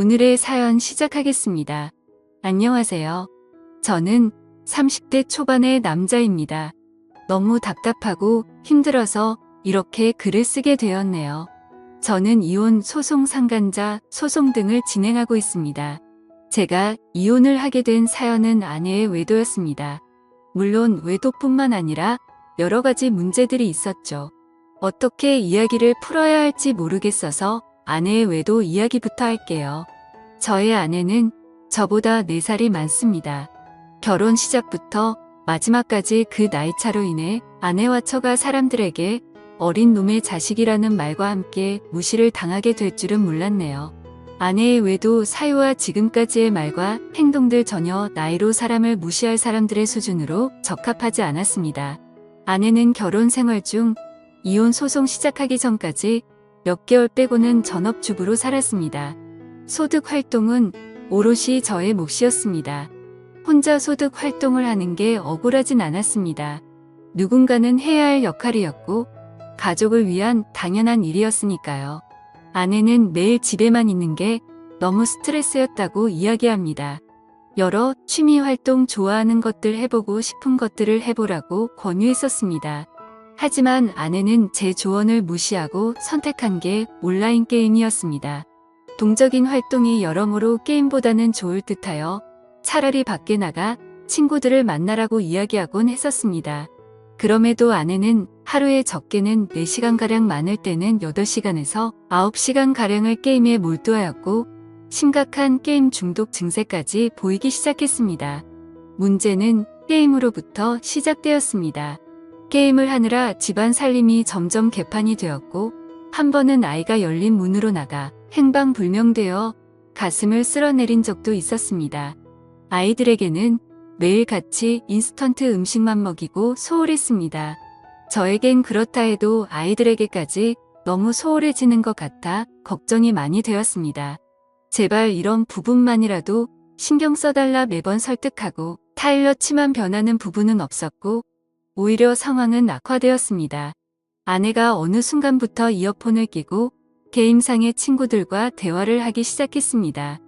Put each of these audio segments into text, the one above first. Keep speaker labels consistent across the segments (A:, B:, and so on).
A: 오늘의 사연 시작하겠습니다. 안녕하세요. 저는 30대 초반의 남자입니다. 너무 답답하고 힘들어서 이렇게 글을 쓰게 되었네요. 저는 이혼 소송 상간자 소송 등을 진행하고 있습니다. 제가 이혼을 하게 된 사연은 아내의 외도였습니다. 물론 외도뿐만 아니라 여러 가지 문제들이 있었죠. 어떻게 이야기를 풀어야 할지 모르겠어서 아내의 외도 이야기부터 할게요. 저의 아내는 저보다 4살이 많습니다. 결혼 시작부터 마지막까지 그 나이 차로 인해 아내와 처가 사람들에게 어린 놈의 자식이라는 말과 함께 무시를 당하게 될 줄은 몰랐네요. 아내의 외도 사유와 지금까지의 말과 행동들 전혀 나이로 사람을 무시할 사람들의 수준으로 적합하지 않았습니다. 아내는 결혼 생활 중 이혼 소송 시작하기 전까지 몇 개월 빼고는 전업주부로 살았습니다. 소득 활동은 오롯이 저의 몫이었습니다. 혼자 소득 활동을 하는 게 억울하진 않았습니다. 누군가는 해야 할 역할이었고 가족을 위한 당연한 일이었으니까요. 아내는 매일 집에만 있는 게 너무 스트레스였다고 이야기합니다. 여러 취미 활동 좋아하는 것들 해보고 싶은 것들을 해보라고 권유했었습니다. 하지만 아내는 제 조언을 무시하고 선택한 게 온라인 게임이었습니다. 동적인 활동이 여러모로 게임보다는 좋을 듯하여 차라리 밖에 나가 친구들을 만나라고 이야기하곤 했었습니다. 그럼에도 아내는 하루에 적게는 4시간가량 많을 때는 8시간에서 9시간가량을 게임에 몰두하였고 심각한 게임 중독 증세까지 보이기 시작했습니다. 문제는 게임으로부터 시작되었습니다. 게임을 하느라 집안 살림이 점점 개판이 되었고 한 번은 아이가 열린 문으로 나가 행방불명되어 가슴을 쓸어내린 적도 있었습니다. 아이들에게는 매일 같이 인스턴트 음식만 먹이고 소홀했습니다. 저에겐 그렇다 해도 아이들에게까지 너무 소홀해지는 것 같아 걱정이 많이 되었습니다. 제발 이런 부분만이라도 신경 써달라 매번 설득하고 타일러 치만 변하는 부분은 없었고 오히려 상황은 악화되었습니다. 아내가 어느 순간부터 이어폰을 끼고 게임상의 친구들과 대화를 하기 시작했습니다.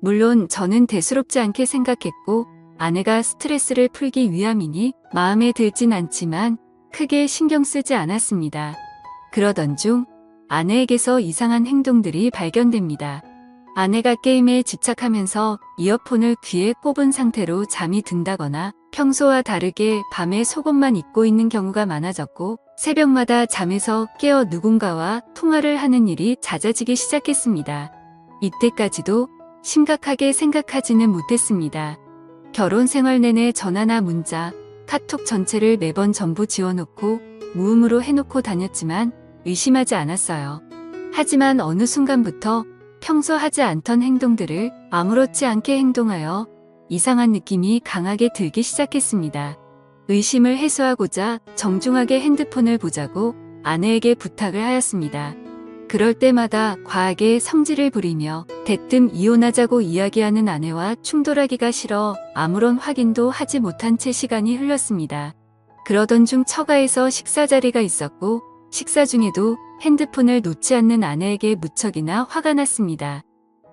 A: 물론 저는 대수롭지 않게 생각했고 아내가 스트레스를 풀기 위함이니 마음에 들진 않지만 크게 신경 쓰지 않았습니다. 그러던 중 아내에게서 이상한 행동들이 발견됩니다. 아내가 게임에 집착하면서 이어폰을 귀에 꼽은 상태로 잠이 든다거나 평소와 다르게 밤에 속옷만 입고 있는 경우가 많아졌고 새벽마다 잠에서 깨어 누군가와 통화를 하는 일이 잦아지기 시작했습니다. 이때까지도 심각하게 생각하지는 못했습니다. 결혼 생활 내내 전화나 문자, 카톡 전체를 매번 전부 지워놓고 무음으로 해놓고 다녔지만 의심하지 않았어요. 하지만 어느 순간부터 평소 하지 않던 행동들을 아무렇지 않게 행동하여 이상한 느낌이 강하게 들기 시작했습니다. 의심을 해소하고자 정중하게 핸드폰을 보자고 아내에게 부탁을 하였습니다. 그럴 때마다 과하게 성질을 부리며 대뜸 이혼하자고 이야기하는 아내와 충돌하기가 싫어 아무런 확인도 하지 못한 채 시간이 흘렀습니다. 그러던 중 처가에서 식사 자리가 있었고 식사 중에도 핸드폰을 놓지 않는 아내에게 무척이나 화가 났습니다.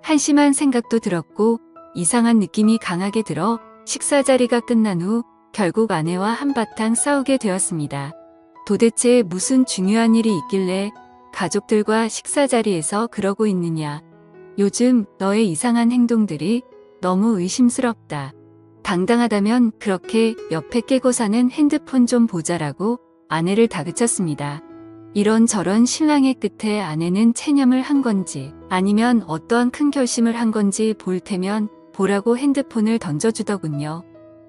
A: 한심한 생각도 들었고 이상한 느낌이 강하게 들어 식사 자리가 끝난 후 결국 아내와 한바탕 싸우게 되었습니다. 도대체 무슨 중요한 일이 있길래 가족들과 식사 자리에서 그러고 있느냐. 요즘 너의 이상한 행동들이 너무 의심스럽다. 당당하다면 그렇게 옆에 깨고 사는 핸드폰 좀 보자라고 아내를 다그쳤습니다. 이런저런 신랑의 끝에 아내는 체념을 한 건지 아니면 어떠한 큰 결심을 한 건지 볼 테면 보라고 핸드폰을 던져주더군요.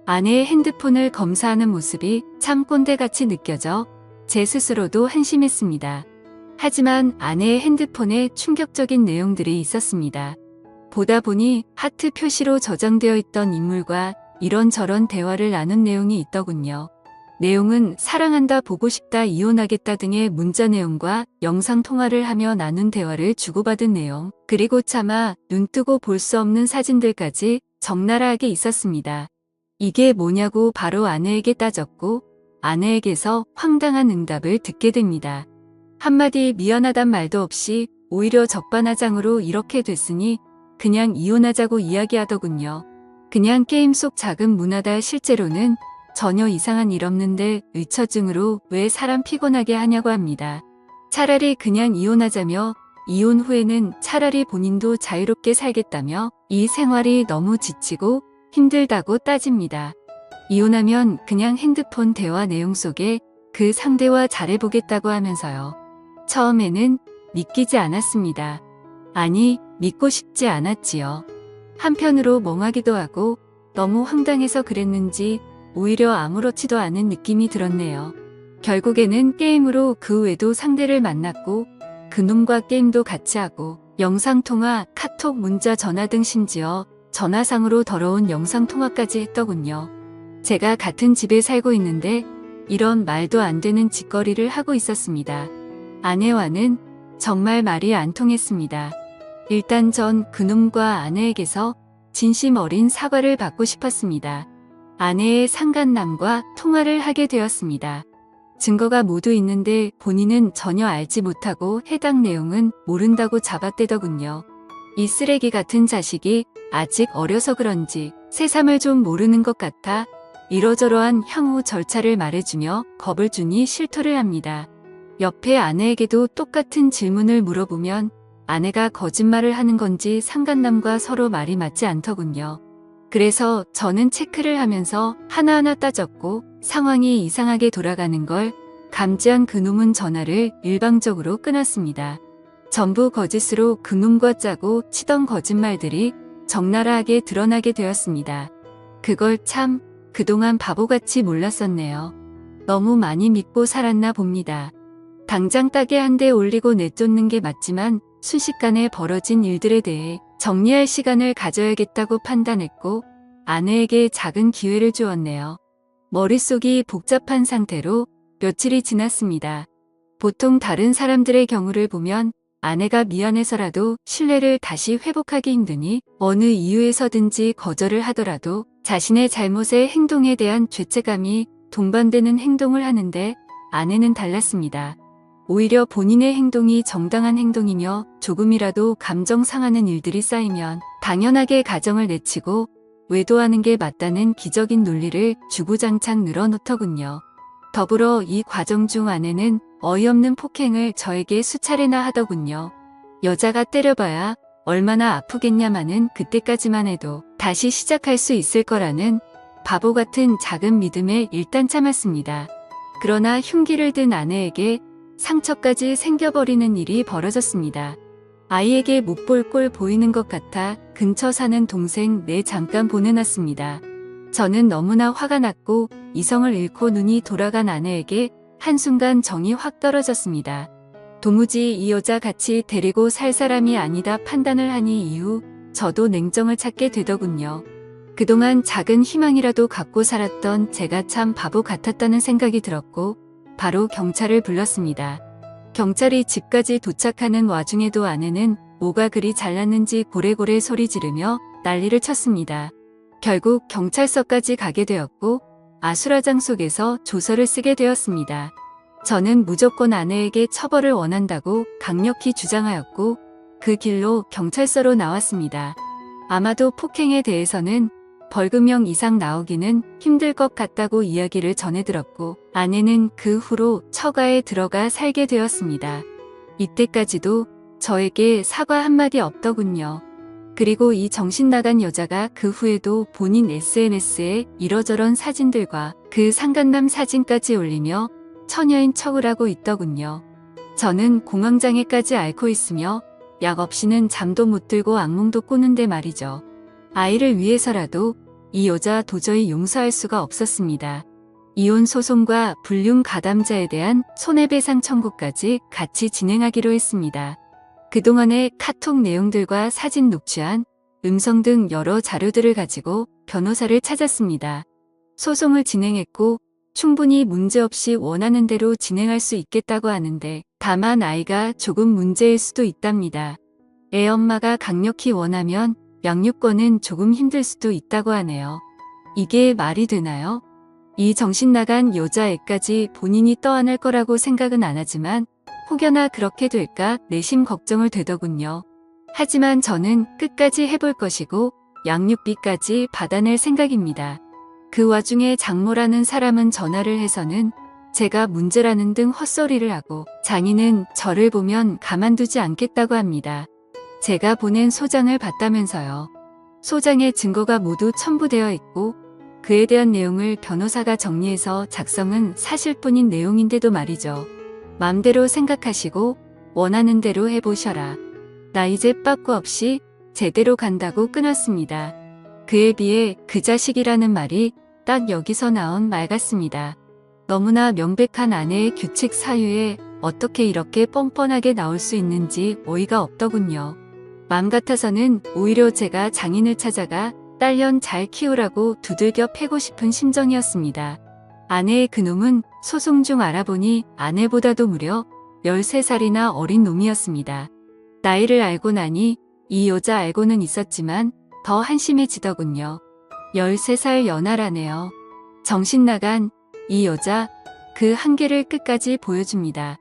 A: 아내의 핸드폰을 검사하는 모습이 참 꼰대같이 느껴져 제 스스로도 한심했습니다. 하지만 아내의 핸드폰에 충격적인 내용들이 있었습니다. 보다 보니 하트 표시로 저장되어 있던 인물과 이런저런 대화를 나눈 내용이 있더군요. 내용은 사랑한다, 보고 싶다, 이혼하겠다 등의 문자 내용과 영상 통화를 하며 나눈 대화를 주고받은 내용, 그리고 차마 눈 뜨고 볼 수 없는 사진들까지 적나라하게 있었습니다. 이게 뭐냐고 바로 아내에게 따졌고 아내에게서 황당한 응답을 듣게 됩니다. 한마디 미안하단 말도 없이 오히려 적반하장으로 이렇게 됐으니 그냥 이혼하자고 이야기하더군요. 그냥 게임 속 작은 문화다 실제로는 전혀 이상한 일 없는데 의처증으로 왜 사람 피곤하게 하냐고 합니다. 차라리 그냥 이혼하자며 이혼 후에는 차라리 본인도 자유롭게 살겠다며 이 생활이 너무 지치고 힘들다고 따집니다. 이혼하면 그냥 핸드폰 대화 내용 속에 그 상대와 잘해보겠다고 하면서요. 처음에는 믿기지 않았습니다. 아니, 믿고 싶지 않았지요. 한편으로 멍하기도 하고 너무 황당해서 그랬는지 오히려 아무렇지도 않은 느낌이 들었네요. 결국에는 게임으로 그 외도 상대를 만났고 그놈과 게임도 같이 하고 영상통화, 카톡, 문자, 전화 등 심지어 전화상으로 더러운 영상통화까지 했더군요. 제가 같은 집에 살고 있는데 이런 말도 안 되는 짓거리를 하고 있었습니다. 아내와는 정말 말이 안 통했습니다. 일단 전 그놈과 아내에게서 진심 어린 사과를 받고 싶었습니다. 아내의 상간남과 통화를 하게 되었습니다. 증거가 모두 있는데 본인은 전혀 알지 못하고 해당 내용은 모른다고 잡아떼더군요. 이 쓰레기 같은 자식이 아직 어려서 그런지 새삼을 좀 모르는 것 같아 이러저러한 향후 절차를 말해주며 겁을 주니 실토를 합니다. 옆에 아내에게도 똑같은 질문을 물어보면 아내가 거짓말을 하는 건지 상간남과 서로 말이 맞지 않더군요. 그래서 저는 체크를 하면서 하나하나 따졌고 상황이 이상하게 돌아가는 걸 감지한 그놈은 전화를 일방적으로 끊었습니다. 전부 거짓으로 그놈과 짜고 치던 거짓말들이 적나라하게 드러나게 되었습니다. 그걸 참 그동안 바보같이 몰랐었네요. 너무 많이 믿고 살았나 봅니다. 당장 따게 한 대 올리고 내쫓는 게 맞지만 순식간에 벌어진 일들에 대해 정리할 시간을 가져야겠다고 판단했고 아내에게 작은 기회를 주었네요. 머릿속이 복잡한 상태로 며칠이 지났습니다. 보통 다른 사람들의 경우를 보면 아내가 미안해서라도 신뢰를 다시 회복하기 힘드니 어느 이유에서든지 거절을 하더라도 자신의 잘못의 행동에 대한 죄책감이 동반되는 행동을 하는데 아내는 달랐습니다. 오히려 본인의 행동이 정당한 행동이며 조금이라도 감정 상하는 일들이 쌓이면 당연하게 가정을 내치고 외도하는 게 맞다는 기적인 논리를 주구장창 늘어놓더군요. 더불어 이 과정 중 아내는 어이없는 폭행을 저에게 수차례나 하더군요. 여자가 때려봐야 얼마나 아프겠냐마는 그때까지만 해도 다시 시작할 수 있을 거라는 바보 같은 작은 믿음에 일단 참았습니다. 그러나 흉기를 든 아내에게 상처까지 생겨버리는 일이 벌어졌습니다. 아이에게 못 볼 꼴 보이는 것 같아 근처 사는 동생 내 잠깐 보내놨습니다. 저는 너무나 화가 났고 이성을 잃고 눈이 돌아간 아내에게 한순간 정이 확 떨어졌습니다. 도무지 이 여자 같이 데리고 살 사람이 아니다 판단을 하니 이후 저도 냉정을 찾게 되더군요. 그동안 작은 희망이라도 갖고 살았던 제가 참 바보 같았다는 생각이 들었고 바로 경찰을 불렀습니다. 경찰이 집까지 도착하는 와중에도 아내는 뭐가 그리 잘났는지 고래고래 소리 지르며 난리를 쳤습니다. 결국 경찰서까지 가게 되었고 아수라장 속에서 조서를 쓰게 되었습니다. 저는 무조건 아내에게 처벌을 원한다고 강력히 주장하였고 그 길로 경찰서로 나왔습니다. 아마도 폭행에 대해서는 벌금형 이상 나오기는 힘들 것 같다고 이야기를 전해 들었고 아내는 그 후로 처가에 들어가 살게 되었습니다. 이때까지도 저에게 사과 한마디 없더군요. 그리고 이 정신 나간 여자가 그 후에도 본인 SNS에 이러저런 사진들과 그 상간남 사진까지 올리며 처녀인 척을 하고 있더군요. 저는 공황장애까지 앓고 있으며 약 없이는 잠도 못 들고 악몽도 꾸는데 말이죠. 아이를 위해서라도 이 여자 도저히 용서할 수가 없었습니다. 이혼 소송과 불륜 가담자에 대한 손해배상 청구까지 같이 진행하기로 했습니다. 그동안의 카톡 내용들과 사진 녹취한 음성 등 여러 자료들을 가지고 변호사를 찾았습니다. 소송을 진행했고 충분히 문제없이 원하는 대로 진행할 수 있겠다고 하는데 다만 아이가 조금 문제일 수도 있답니다. 애 엄마가 강력히 원하면 양육권은 조금 힘들 수도 있다고 하네요. 이게 말이 되나요? 이 정신 나간 여자애까지 본인이 떠안을 거라고 생각은 안 하지만 혹여나 그렇게 될까 내심 걱정을 되더군요. 하지만 저는 끝까지 해볼 것이고 양육비까지 받아낼 생각입니다. 그 와중에 장모라는 사람은 전화를 해서는 제가 문제라는 등 헛소리를 하고 장인은 저를 보면 가만두지 않겠다고 합니다. 제가 보낸 소장을 봤다면서요. 소장의 증거가 모두 첨부되어 있고 그에 대한 내용을 변호사가 정리해서 작성은 사실뿐인 내용인데도 말이죠. 맘대로 생각하시고 원하는 대로 해보셔라. 나 이제 빠꾸 없이 제대로 간다고 끊었습니다. 그에 비해 그 자식이라는 말이 딱 여기서 나온 말 같습니다. 너무나 명백한 아내의 규칙 사유에 어떻게 이렇게 뻔뻔하게 나올 수 있는지 어이가 없더군요. 맘 같아서는 오히려 제가 장인을 찾아가 딸년 잘 키우라고 두들겨 패고 싶은 심정이었습니다. 아내의 그놈은 소송 중 알아보니 아내보다도 무려 13살이나 어린 놈이었습니다. 나이를 알고 나니 이 여자 알고는 있었지만 더 한심해지더군요. 13살 연하라네요. 정신 나간 이 여자 그 한계를 끝까지 보여줍니다.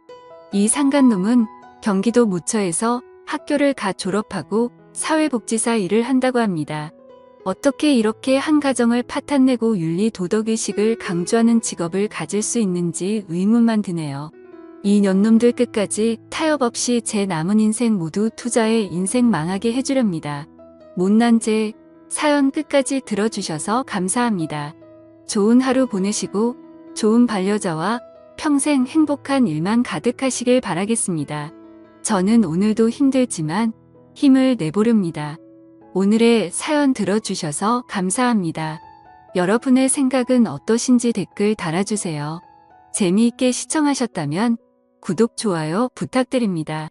A: 이 상간놈은 경기도 무처에서 학교를 갓 졸업하고 사회복지사 일을 한다고 합니다. 어떻게 이렇게 한 가정을 파탄내고 윤리 도덕의식을 강조하는 직업을 가질 수 있는지 의문만 드네요. 이 년놈들 끝까지 타협 없이 제 남은 인생 모두 투자해 인생 망하게 해주렵니다. 못난 제 사연 끝까지 들어주셔서 감사합니다. 좋은 하루 보내시고 좋은 반려자와 평생 행복한 일만 가득하시길 바라겠습니다. 저는 오늘도 힘들지만 힘을 내보렵니다. 오늘의 사연 들어주셔서 감사합니다. 여러분의 생각은 어떠신지 댓글 달아주세요. 재미있게 시청하셨다면 구독, 좋아요 부탁드립니다.